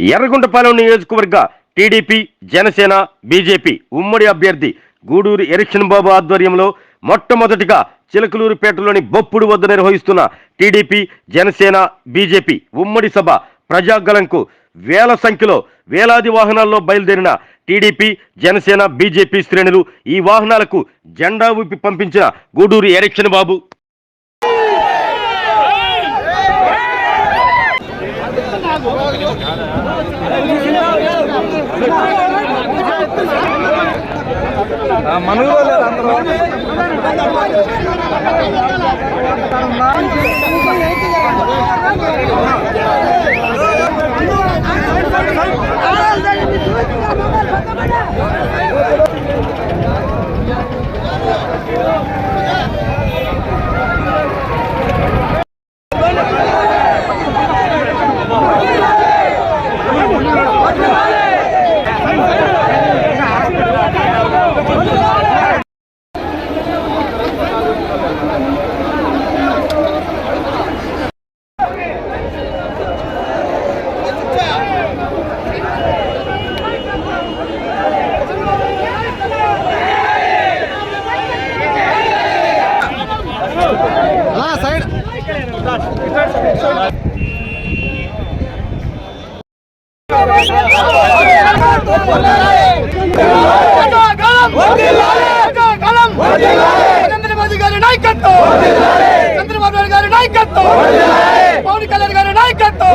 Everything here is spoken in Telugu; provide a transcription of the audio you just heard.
ఎర్రగుంటపాలెం నియోజకవర్గ టీడీపీ జనసేన బీజేపీ ఉమ్మడి అభ్యర్థి గూడూరు ఎరిక్షన్ బాబు ఆధ్వర్యంలో మొట్టమొదటిగా చిలకలూరుపేటలోని బొప్పుడు వద్ద నిర్వహిస్తున్న టీడీపీ జనసేన బీజేపీ ఉమ్మడి సభ ప్రజాగలంకు వేల సంఖ్యలో వేలాది వాహనాల్లో బయలుదేరిన టీడీపీ జనసేన బీజేపీ శ్రేణులు ఈ వాహనాలకు జెండా ఊపి పంపించిన గూడూరు ఎరిక్షన్ బాబు. నరేంద్ర మోదీ గారి నాయకత్వం! చంద్రబాబు నాయుడు గారి నాయకత్వం! పవన్ కళ్యాణ్ గారి నాయకత్వం!